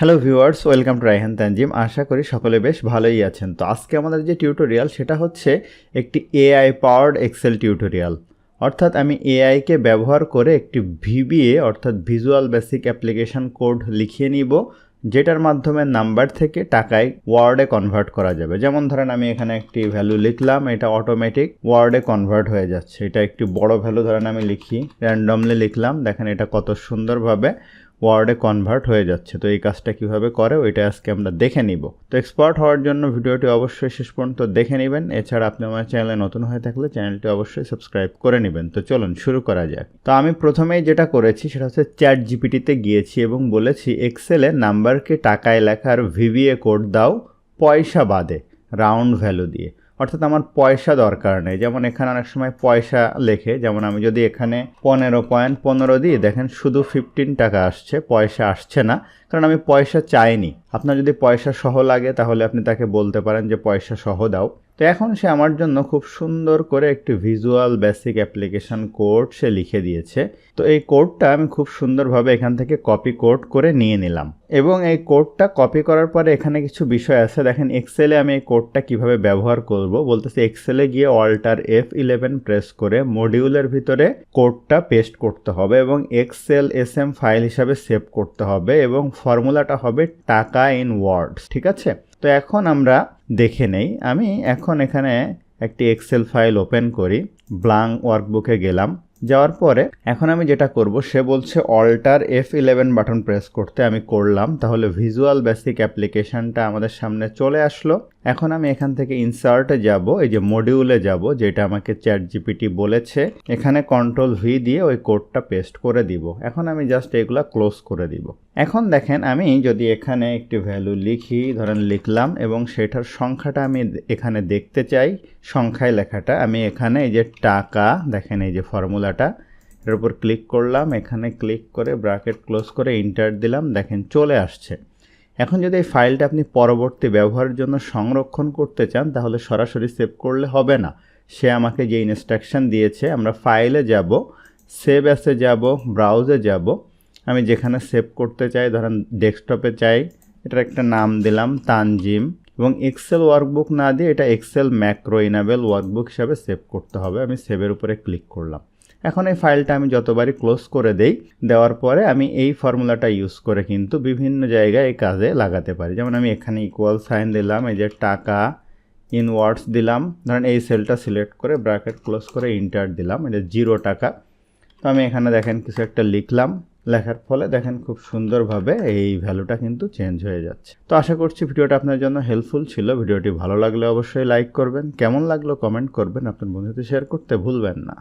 Hello viewers welcome to Raihan Tanzim আশা করি সকলে বেশ ভালোই আছেন। তো আজকে আমাদের যে টিউটোরিয়াল সেটা হচ্ছে একটি এআই পাওয়ার্ড এক্সেল টিউটোরিয়াল অর্থাৎ আমি এআইকে ব্যবহার করে একটি ভিবিএ অর্থাৎ ভিজুয়াল বেসিক অ্যাপ্লিকেশন কোড লিখিয়ে নিব, যেটার মাধ্যমে নাম্বার থেকে টাকায় ওয়ার্ডে কনভার্ট করা যাবে। যেমন ধরেন আমি এখানে একটি ভ্যালু লিখলাম, এটা অটোমেটিক ওয়ার্ডে কনভার্ট হয়ে যাচ্ছে। এটা একটি বড় ভ্যালু ধরেন আমি লিখি র্যান্ডমলি লিখলাম, দেখেন এটা কত সুন্দরভাবে ওয়ার্ডে কনভার্ট হয়ে যাচ্ছে। তো এই কাজটা কীভাবে করে ওইটা আজকে আমরা দেখে নিব। তো এক্সপার্ট হওয়ার জন্য ভিডিওটি অবশ্যই শেষ পর্যন্ত দেখে নেবেন। এছাড়া আপনি আমার চ্যানেলে নতুন হয়ে থাকলে চ্যানেলটি অবশ্যই সাবস্ক্রাইব করে নেবেন। তো চলুন শুরু করা যাক। তো আমি প্রথমেই যেটা করেছি সেটা হচ্ছে চ্যাট জিপিটিতে গিয়েছি এবং বলেছি এক্সেলে নাম্বারকে টাকায় লেখার ভিভিএ কোড দাও পয়সা বাদে রাউন্ড ভ্যালু দিয়ে। অর্থাৎ আমার পয়সা দরকার নেই। যেমন এখানে অনেক সময় পয়সা লেখে, যেমন আমি যদি এখানে পনেরো পয়েন্ট পনেরো দিই, দেখেন শুধু ফিফটিন টাকা আসছে, পয়সা আসছে না, কারণ আমি পয়সা চাইনি। আপনার যদি পয়সা সহ লাগে, তাহলে আপনি তাকে বলতে পারেন যে পয়সা সহ দাও। তো এখন সে আমার জন্য খুব সুন্দর করে একটি ভিজুয়াল বেসিক অ্যাপ্লিকেশন কোড সে লিখে দিয়েছে। তো এই কোডটা আমি খুব সুন্দরভাবে এখান থেকে কপি কোড করে নিয়ে নিলাম। এবং এই কোডটা কপি করার পরে এখানে কিছু বিষয় আছে। দেখেন এক্সেলে আমি এই কোডটা কীভাবে ব্যবহার করব? বলতেছে এক্সেলে গিয়ে অল্টার এফ ইলেভেন প্রেস করে মডিউলের ভিতরে কোডটা পেস্ট করতে হবে এবং এক্সেল এস এম ফাইল হিসাবে সেভ করতে হবে এবং ফর্মুলাটা হবে টাকা ইন ওয়ার্ডস ঠিক আছে? তো এখন আমরা দেখে নেই। আমি এখন এখানে একটি এক্সেল ফাইল ওপেন করি ব্লাং ওয়ার্কবুকে গেলাম। যাওয়ার পরে এখন আমি যেটা করব, সে বলছে alter F eleven button press করতে আমি করলাম। তাহলে ভিজুয়াল বেসিক অ্যাপ্লিকেশানটা আমাদের সামনে চলে আসলো। এখন আমি এখান থেকে ইনসার্টে যাব, এই যে মডিউলে যাব, যেটা আমাকে চ্যাট জিপিটি বলেছে। এখানে কন্ট্রোল ভি দিয়ে ওই কোডটা পেস্ট করে দিব। এখন আমি জাস্ট এগুলা ক্লোজ করে দিব। এখন দেখেন, আমি যদি এখানে একটি ভ্যালু লিখি, ধরেন লিখলাম, এবং সেটার সংখ্যাটা আমি এখানে দেখতে চাই, সংখ্যায় লেখাটা, আমি এখানে এই যে টাকা, দেখেন এই যে ফর্মুলাটা এর উপর ক্লিক করলাম, এখানে ক্লিক করে ব্র্যাকেট ক্লোজ করে ইন্টার দিলাম, দেখেন চলে আসছে। এখন যদি এই ফাইলটা আপনি পরবর্তী ব্যবহারের জন্য সংরক্ষণ করতে চান, তাহলে সরাসরি সেভ করলে হবে না। সে আমাকে যে ইনস্ট্রাকশন দিয়েছে, আমরা ফাইলে যাব সেভ অ্যাসে যাব ব্রাউজে যাব। আমি যেখানে সেভ করতে চাই, ধরেন ডেস্কটপে চাই, এটার একটা নাম দিলাম, তানজিম, এবং এক্সেল ওয়ার্কবুক না দিয়ে এটা এক্সেল ম্যাক্রো ইনাবেল ওয়ার্কবুক হিসাবে সেভ করতে হবে। আমি সেভের উপরে ক্লিক করলাম। এখন এই ফাইলটা আমি যতবারই ক্লোজ করে দেই, দেওয়ার পরে আমি এই ফর্মুলাটা ইউজ করে কিন্তু বিভিন্ন জায়গায় এই কাজে লাগাতে পারি। যেমন আমি এখানে ইকুয়াল সাইন দিলাম, এই যে টাকা ইন ওয়ার্ডস দিলাম, ধরেন এই সেলটা সিলেক্ট করে ব্র্যাকেট ক্লোজ করে ইন্টার দিলাম এটা জিরো টাকা। তো আমি এখানে দেখেন কিছু একটা লিখলাম, লেখার ফলে দেখেন খুব সুন্দরভাবে এই ভ্যালুটা কিন্তু চেঞ্জ হয়ে যাচ্ছে। তো আশা করছি ভিডিওটা আপনার জন্য হেল্পফুল ছিল। ভিডিওটি ভালো লাগলে অবশ্যই লাইক করবেন। কেমন লাগল কমেন্ট করবেন আপনার বন্ধুদের শেয়ার করতে ভুলবেন না।